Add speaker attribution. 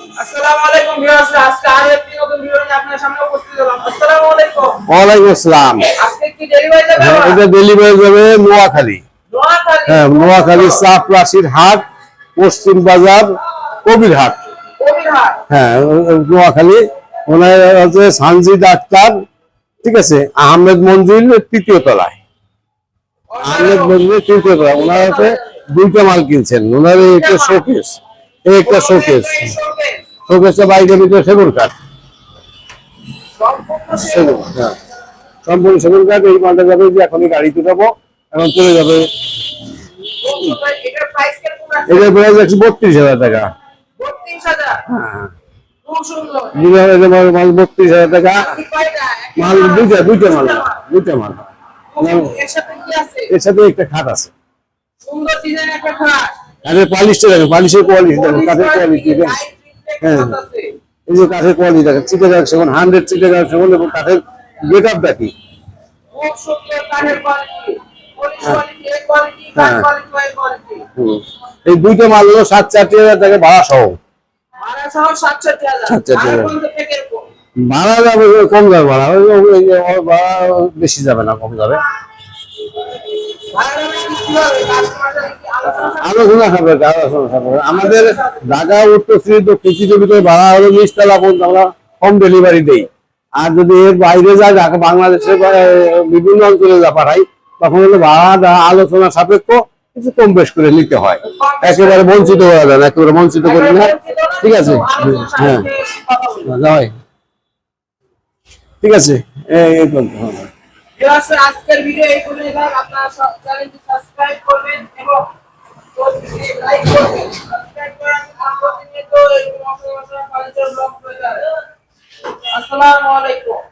Speaker 1: আসসালামু আলাইকুম ভিউয়ার্স আজকে আরও একটি নতুন ভিডিও নিয়ে আপনাদের সামনে উপস্থিত হলাম। আসসালামু আলাইকুম।
Speaker 2: ওয়ালাইকুম আসসালাম।
Speaker 1: আজকে কি ডেলিভারি যাবে
Speaker 2: হ্যাঁ, এটা ডেলিভারি যাবে নোয়াখালী।
Speaker 1: নোয়াখালী।
Speaker 2: হ্যাঁ নোয়াখালী চাপরাশির হাট পশ্চিম বাজার কবির হাট হ্যাঁ নোয়াখালী। ওনার হচ্ছে সানজিদ আক্তার ঠিক আছে আহমেদ মঞ্জিল তৃতীয় তলায়। আহমেদ মঞ্জিল তৃতীয় তলায়। ওনার হচ্ছে দুইটা মাল কিনছেন। ওনার একটা শোকেস এই একটা শোকেস শোকেসটা বাইরে ভিতরে সেগুন কাঠ। সেগুন হ্যাঁ। সম্পূর্ণ সেগুন কাঠ এই মালটা যাবে যে এখনই যাব এখন চলে যাবে।
Speaker 1: এটার প্রাইস
Speaker 2: এটা প্রাইস একশো বত্রিশ হাজার টাকা।
Speaker 1: 32000
Speaker 2: হ্যাঁ। মাল বত্রিশ হাজার টাকা। মাল দুইটা দুইটা মাল দুইটা মাল।
Speaker 1: এর সাথে কি আছে?
Speaker 2: এর সাথে একটা খাট আছে।
Speaker 1: সুন্দর ডিজাইন একটা খাট।
Speaker 2: আরে পালিশটা দেখেন পালিশের কোয়ালিটি দেখেন কাঠের কোয়ালিটি হ্যাঁ। এই যে কাঠের কোয়ালিটি দেখেন চিটে যাক সেখানে হান্ড্রেড চিটে যাক সেখানে এবং কাঠের গেট
Speaker 1: কোয়ালিটি কাঠ
Speaker 2: হ্যাঁ। হুম। এই দুইটা মাল হলো সাত চারটি হাজার টাকা ভাড়া সহ।
Speaker 1: ভাড়া সহ 67000
Speaker 2: 67000
Speaker 1: আর কোন থেকে এরকম
Speaker 2: ভাড়া যাবে কম যাবে ভাড়া। ভাড়া বেশি যাবে না কম যাবে।
Speaker 1: আলোচনা
Speaker 2: সাপেক্ষে আলোচনা সাপেক্ষে আমাদের ঢাকা উত্তরশ্রী দক্ষিণ ভিতরে ভাড়া হলো নিচতলা পর্যন্ত আমরা হোম ডেলিভারি দেই আর যদি এর বাইরে যায় ঢাকা বাংলাদেশের বিভিন্ন অঞ্চলে পাঠাই তখন হলো ভাড়া আলোচনা সাপেক্ষ কিছু কম বেশ করে নিতে হয় একেবারে বঞ্চিত করা যায় না একেবারে বঞ্চিত করি না ঠিক আছে হ্যাঁ ঠিক আছে এই পর্যন্ত, হ্যাঁ।
Speaker 1: ভিউয়ার্স আজকের ভিডিও এই পর্যন্ত। আপনারা চ্যানেলটি সাবস্ক্রাইব করবেন এবং সাবস্ক্রাইব করেন আর প্রতিনিয়ত মশলা মশলা কালচার ব্লগ পেয়ে আসসালামু আলাইকুম।